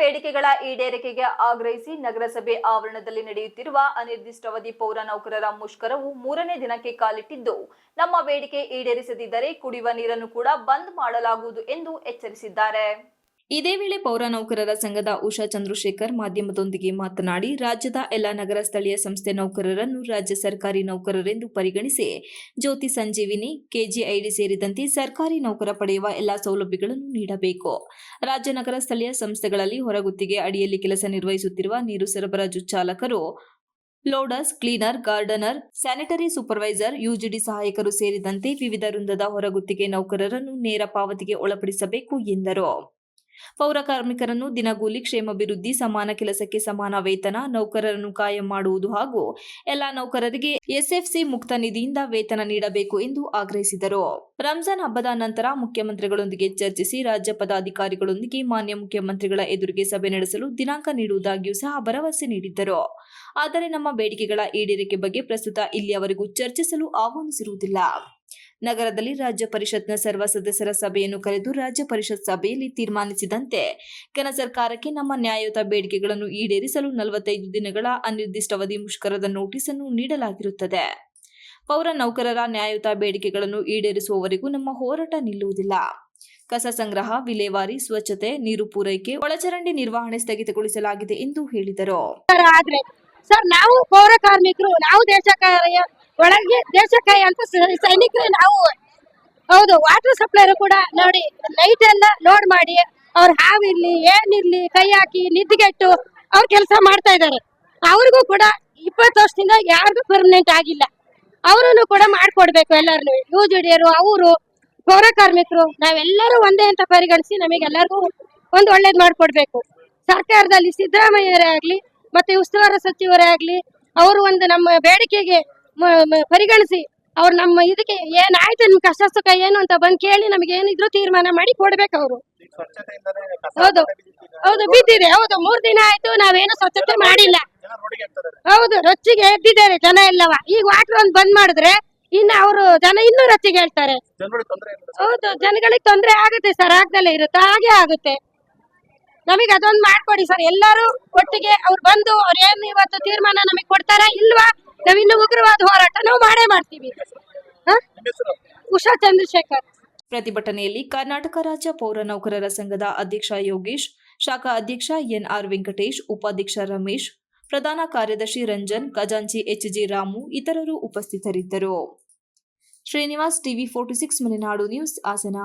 ಬೇಡಿಕೆಗಳ ಈಡೇರಿಕೆಗೆ ಆಗ್ರಹಿಸಿ ನಗರಸಭೆ ಆವರಣದಲ್ಲಿ ನಡೆಯುತ್ತಿರುವ ಅನಿರ್ದಿಷ್ಟಾವಧಿ ಪೌರ ನೌಕರರ ಮುಷ್ಕರವು ಮೂರನೇ ದಿನಕ್ಕೆ ಕಾಲಿಟ್ಟಿದ್ದು, ನಮ್ಮ ಬೇಡಿಕೆ ಈಡೇರಿಸದಿದ್ದರೆ ಕುಡಿಯುವ ನೀರನ್ನು ಕೂಡ ಬಂದ್ ಮಾಡಲಾಗುವುದು ಎಂದು ಎಚ್ಚರಿಸಿದ್ದಾರೆ. ಇದೇ ವೇಳೆ ಪೌರ ನೌಕರರ ಸಂಘದ ಉಷಾ ಚಂದ್ರಶೇಖರ್ ಮಾಧ್ಯಮದೊಂದಿಗೆ ಮಾತನಾಡಿ, ರಾಜ್ಯದ ಎಲ್ಲ ನಗರ ಸ್ಥಳೀಯ ಸಂಸ್ಥೆ ನೌಕರರನ್ನು ರಾಜ್ಯ ಸರ್ಕಾರಿ ನೌಕರರೆಂದು ಪರಿಗಣಿಸಿ ಜ್ಯೋತಿ ಸಂಜೀವಿನಿ, ಕೆಜಿಐಡಿ ಸೇರಿದಂತೆ ಸರ್ಕಾರಿ ನೌಕರ ಪಡೆಯುವ ಎಲ್ಲ ಸೌಲಭ್ಯಗಳನ್ನು ನೀಡಬೇಕು. ರಾಜ್ಯ ನಗರ ಸ್ಥಳೀಯ ಸಂಸ್ಥೆಗಳಲ್ಲಿ ಹೊರಗುತ್ತಿಗೆ ಅಡಿಯಲ್ಲಿ ಕೆಲಸ ನಿರ್ವಹಿಸುತ್ತಿರುವ ನೀರು ಸರಬರಾಜು ಚಾಲಕರು loaders cleaner, gardener, sanitary supervisor, UGD ಸಹಾಯಕರು ಸೇರಿದಂತೆ ವಿವಿಧ ವೃಂದದ ಹೊರಗುತ್ತಿಗೆ ನೌಕರರನ್ನು ನೇರ ಪಾವತಿಗೆ ಒಳಪಡಿಸಬೇಕು ಎಂದರು. ಪೌರ ಕಾರ್ಮಿಕರನ್ನು ದಿನಗೂಲಿ ಕ್ಷೇಮಾಭಿವೃದ್ಧಿ, ಸಮಾನ ಕೆಲಸಕ್ಕೆ ಸಮಾನ ವೇತನ, ನೌಕರರನ್ನು ಕಾಯಂ ಮಾಡುವುದು ಹಾಗೂ ಎಲ್ಲ ನೌಕರರಿಗೆ ಎಸ್ಎಫ್ಸಿ ಮುಕ್ತ ನಿಧಿಯಿಂದ ವೇತನ ನೀಡಬೇಕು ಎಂದು ಆಗ್ರಹಿಸಿದರು. ರಂಜಾನ್ ಹಬ್ಬದ ನಂತರ ಮುಖ್ಯಮಂತ್ರಿಗಳೊಂದಿಗೆ ಚರ್ಚಿಸಿ ರಾಜ್ಯ ಪದಾಧಿಕಾರಿಗಳೊಂದಿಗೆ ಮಾನ್ಯ ಮುಖ್ಯಮಂತ್ರಿಗಳ ಎದುರಿಗೆ ಸಭೆ ನಡೆಸಲು ದಿನಾಂಕ ನೀಡುವುದಾಗಿಯೂ ಸಹ ಭರವಸೆ ನೀಡಿದ್ದರು. ಆದರೆ ನಮ್ಮ ಬೇಡಿಕೆಗಳ ಈಡೇರಿಕೆ ಬಗ್ಗೆ ಪ್ರಸ್ತುತ ಇಲ್ಲಿಯವರೆಗೂ ಚರ್ಚಿಸಲು ಆಹ್ವಾನಿಸಿರುವುದಿಲ್ಲ. ನಗರದಲ್ಲಿ ರಾಜ್ಯ ಪರಿಷತ್ನ ಸರ್ವ ಸದಸ್ಯರ ಸಭೆಯನ್ನು ಕರೆದು ರಾಜ್ಯ ಪರಿಷತ್ ಸಭೆಯಲ್ಲಿ ತೀರ್ಮಾನಿಸಿದಂತೆ ಕೆನ ಸರ್ಕಾರಕ್ಕೆ ನಮ್ಮ ನ್ಯಾಯಯುತ ಬೇಡಿಕೆಗಳನ್ನು ಈಡೇರಿಸಲು ನಲವತ್ತೈದು ದಿನಗಳ ಅನಿರ್ದಿಷ್ಟಾವಧಿ ಮುಷ್ಕರದ ನೋಟಿಸ್ ಅನ್ನು ನೀಡಲಾಗಿರುತ್ತದೆ. ಪೌರ ನೌಕರರ ನ್ಯಾಯಯುತ ಬೇಡಿಕೆಗಳನ್ನು ಈಡೇರಿಸುವವರೆಗೂ ನಮ್ಮ ಹೋರಾಟ ನಿಲ್ಲುವುದಿಲ್ಲ. ಕಸ ಸಂಗ್ರಹ, ವಿಲೇವಾರಿ, ಸ್ವಚ್ಛತೆ, ನೀರು ಪೂರೈಕೆ, ಒಳಚರಂಡಿ ನಿರ್ವಹಣೆ ಸ್ಥಗಿತಗೊಳಿಸಲಾಗಿದೆ ಎಂದು ಹೇಳಿದರು. ಸರ್ ನಾವು ಪೌರ ಕಾರ್ಮಿಕರು, ನಾವು ದೇಶಕಾಯ ಒಳಗೆ ದೇಶಕಾಯ ಅಂತ ಸೈನಿಕರೇ ನಾವು ಹೌದು ವಾಟರ್ ಸಪ್ಲೈರು ಕೂಡ ನೋಡಿ ನೈಟ್ ಎಲ್ಲ ಲೋಡ್ ಮಾಡಿ, ಅವ್ರ ಹಾವಿರ್ಲಿ ಏನಿರ್ಲಿ ಕೈ ಹಾಕಿ, ನಿದ್ದೆಗೆಟ್ಟು ಅವ್ರ ಕೆಲಸ ಮಾಡ್ತಾ ಇದ್ದಾರೆ ಅವ್ರಿಗೂ ಕೂಡ ಇಪ್ಪತ್ತು ವರ್ಷದಿಂದ ಯಾರಿಗೂ ಪರ್ಮನೆಂಟ್ ಆಗಿಲ್ಲ. ಅವರನ್ನು ಕೂಡ ಮಾಡ್ಕೊಡ್ಬೇಕು ಎಲ್ಲರನ್ನು ಯುಜಿಡಿಯರು ಅವರು, ಪೌರ ಕಾರ್ಮಿಕರು, ನಾವೆಲ್ಲರೂ ಒಂದೇ ಅಂತ ಪರಿಗಣಿಸಿ ನಮಗೆಲ್ಲರಿಗೂ ಒಂದು ಒಳ್ಳೇದ್ ಮಾಡ್ಕೊಡ್ಬೇಕು. ಸರ್ಕಾರದಲ್ಲಿ ಸಿದ್ದರಾಮಯ್ಯರೇ ಆಗ್ಲಿ, ಮತ್ತೆ ಉಸ್ತುವಾರಿ ಸಚಿವರೇ ಆಗ್ಲಿ, ಅವರು ಒಂದು ನಮ್ಮ ಬೇಡಿಕೆಗೆ ಪರಿಗಣಿಸಿ. ಅವ್ರು ನಮ್ಮ ಇದಕ್ಕೆ ಏನಾಯ್ತು ನಿಮ್ ಕಷ್ಟ ಸುಖ ಏನು ಅಂತ ಬಂದ್ ಕೇಳಿ ನಮಗೆ ಏನಿದ್ರು ತೀರ್ಮಾನ ಮಾಡಿ ಕೊಡ್ಬೇಕು ಅವರು. ಹೌದು. ಹೌದು ಬಿದ್ದಿದೆ. ಹೌದು ಮೂರ್ ದಿನ ಆಯ್ತು ನಾವೇನು ಸ್ವಚ್ಛತೆ ಮಾಡಿಲ್ಲ. ಹೌದು ರೊಚ್ಚಿಗೆ ಎದ್ದಿದ್ದಾರೆ ಜನ ಎಲ್ಲವ. ಈಗ ವಾಟರ್ ಒಂದ್ ಬಂದ್ ಮಾಡಿದ್ರೆ ಇನ್ನು ಅವರು ಜನ ಇನ್ನೂ ರೊಚ್ಚಿಗೆ ಹೇಳ್ತಾರೆ. ಹೌದು ಜನಗಳಿಗೆ ತೊಂದರೆ ಆಗುತ್ತೆ ಸರ್ ಆಗ್ದಲ್ಲೇ ಇರುತ್ತೆ ಹಾಗೆ ಆಗುತ್ತೆ. ನಮಗೆ ಅದೊಂದು ಮಾಡ್ಕೊಡಿ ಸರ್ ಎಲ್ಲರೂ ಒಟ್ಟಿಗೆ ಅವ್ರು ಬಂದು ಅವ್ರು ಏನ್ ಇವತ್ತು ತೀರ್ಮಾನ ನಮಗೆ ಕೊಡ್ತಾರ ಇಲ್ವಾ? ನಾವಿನ್ನು ಉಗ್ರವಾದ ಹೋರಾಟ ನಾವು ಮಾಡೇ ಮಾಡ್ತೀವಿ. ಉಷಾ ಚಂದ್ರಶೇಖರ್. ಪ್ರತಿಭಟನೆಯಲ್ಲಿ ಕರ್ನಾಟಕ ರಾಜ್ಯ ಪೌರ ನೌಕರರ ಸಂಘದ ಅಧ್ಯಕ್ಷ ಯೋಗೇಶ್, ಶಾಖಾ ಅಧ್ಯಕ್ಷ ಎನ್ ಆರ್ ವೆಂಕಟೇಶ್, ಉಪಾಧ್ಯಕ್ಷ ರಮೇಶ್, ಪ್ರಧಾನ ಕಾರ್ಯದರ್ಶಿ ರಂಜನ್, ಖಜಾಂಚಿ ಎಚ್ಜಿ ರಾಮು ಇತರರು ಉಪಸ್ಥಿತರಿದ್ದರು. Srinivas TV forty six, Malenadu news Hassan.